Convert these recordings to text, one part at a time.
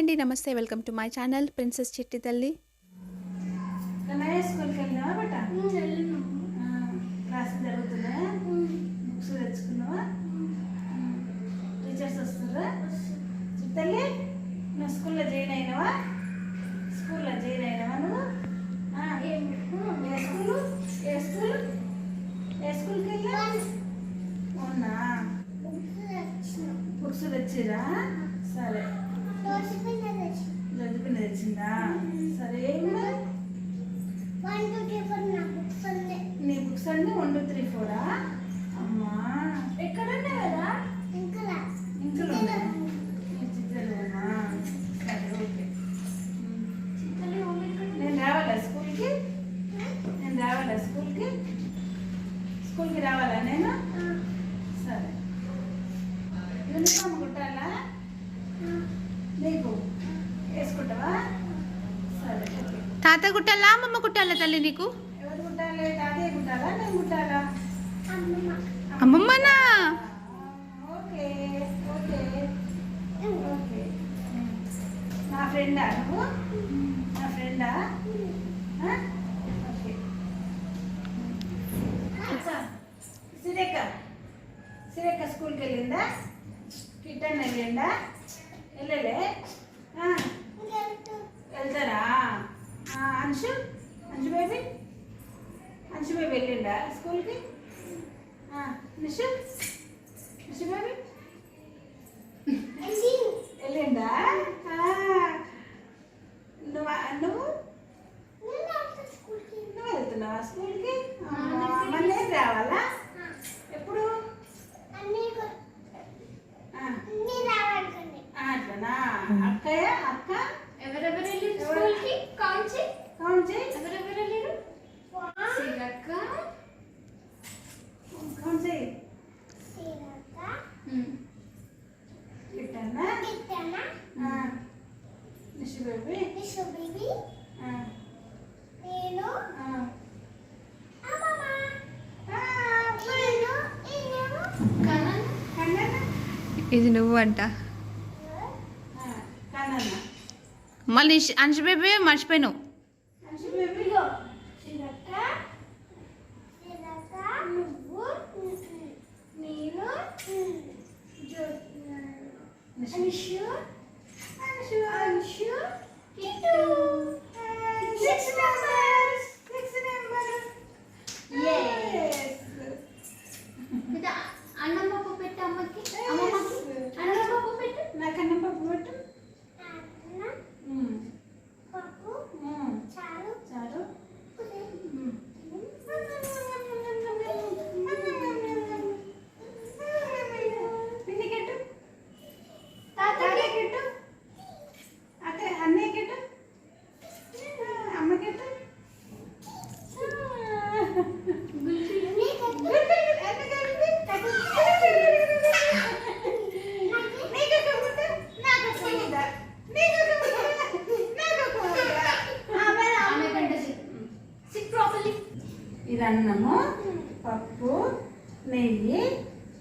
అండి నమస్తే. Welcome to my channel princess చిట్టి తల్లి. టీచర్స్ నువ్వు స్కూల్లో జాయిన్ అయినావా? స్కూల్లో జాయిన్ అయినావా నువ్వు? ఆ, ఏ? స్కూలు? ఏ స్కూల్? ఏ స్కూల్కి వెళ్ళా అవునా? బుక్స్ తెచ్చిరా? సరే. చదువుకుని తెచ్చిందా సరే. నీ బుక్స్ అన్నీ. వన్ టూ త్రీ ఫోరా? అమ్మా. ఎక్కడ ఉన్నాయి? కదా చిత్రలోనా? సరే ఓకే. నేను రావాలా స్కూల్కి? నేను రావాలా స్కూల్కి? స్కూల్కి రావాలా నేను సరే యూనిఫామ్ కుట్టాలా నీకు వేసుకుంటావా సరే ఓకే తాత కుట్టాలా అమ్మమ్మ కుట్టాలా తల్లి నీకు? అమ్మమ్మనా? Okay okay okay. నా ఫ్రెండా నువ్వు? నా స్కూల్కి వెళ్ళిందా? కిట్టన్ వెళ్ళిందా? వెళ్ళలే. వెళ్తారా? అంశు? అంశు బేబీ? అంశు బేబీ వెళ్ళిండా స్కూల్కి? నిషు? నిషు బేబీ? ఇది నువ్వు అంట మళ్ళీ అంశు బేబీ మర్చిపోయినావు. అంశు బేబీ పప్పు నెయ్యి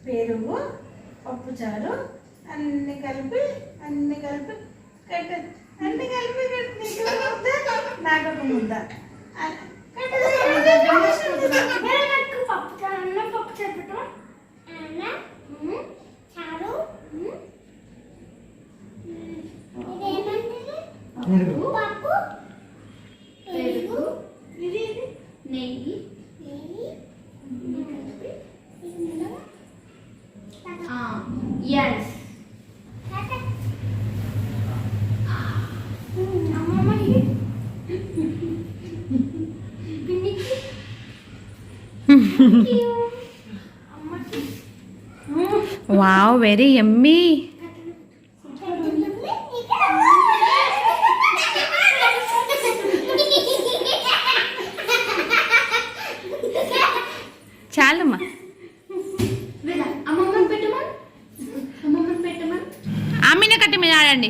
పెరుగు పప్పు చారు అన్ని కలిపి అన్ని కలిపి కట్ట అన్ని కలిపి. నీకు ఒక ముద్ద. పప్పు చారు అన్నం పప్పు చారు పెట్టు అన్నం చారు పెరుగు. పప్పు పెరుగు ఇది ఇది నెయ్యి వావ్ వెరీ ఎమ్మీ చాలమ్మా. ఆమెనే కట్టి మీద ఆడండి.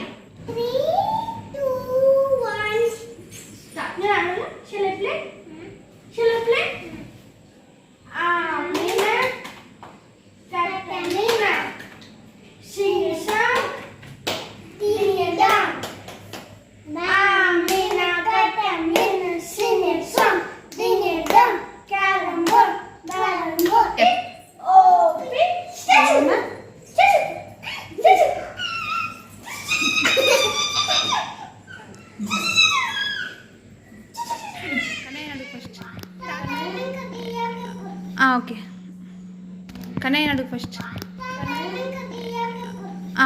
ఓకే. కన్నయ్య అడుగు ఫస్ట్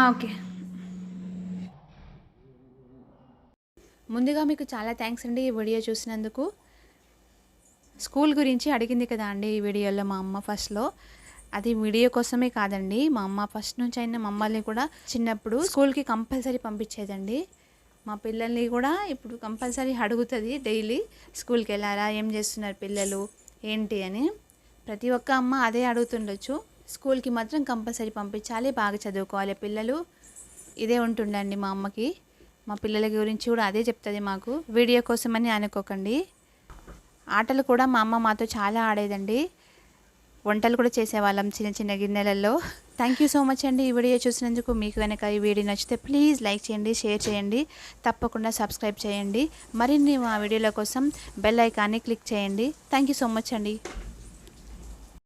ఓకే. ముందుగా మీకు చాలా థ్యాంక్స్ అండి ఈ వీడియో చూసినందుకు. స్కూల్ గురించి అడిగింది కదా అండి ఈ వీడియోలో మా అమ్మ ఫస్ట్లో అది వీడియో కోసమే కాదండి మా అమ్మ ఫస్ట్ నుంచి అయిన మమ్మల్ని కూడా చిన్నప్పుడు స్కూల్కి కంపల్సరీ పంపించేదండి. మా పిల్లల్ని కూడా ఇప్పుడు కంపల్సరీ అడుగుతుంది డైలీ స్కూల్కి వెళ్ళారా ఏం చేస్తున్నారు పిల్లలు ఏంటి అని. ప్రతి ఒక్క అమ్మ అదే అడుగుతుండొచ్చు. స్కూల్కి మాత్రం కంపల్సరీ పంపించాలి. బాగా చదువుకోవాలి పిల్లలు. ఇదే ఉంటుండండి మా అమ్మకి. మా పిల్లల గురించి కూడా అదే చెప్తుంది మాకు. వీడియో కోసమని అనుకోకండి. ఆటలు కూడా మా అమ్మ మాతో చాలా ఆడేదండి. వంటలు కూడా చేసేవాళ్ళం చిన్న చిన్న గిన్నెలలో. థ్యాంక్ యూ సో మచ్ అండి ఈ వీడియో చూసినందుకు. మీకు కనుక ఈ వీడియో నచ్చితే ప్లీజ్ లైక్ చేయండి షేర్ చేయండి. తప్పకుండా సబ్స్క్రైబ్ చేయండి. మరిన్ని మా వీడియోల కోసం బెల్ ఐకాన్ని క్లిక్ చేయండి. థ్యాంక్ యూ సో మచ్ అండి.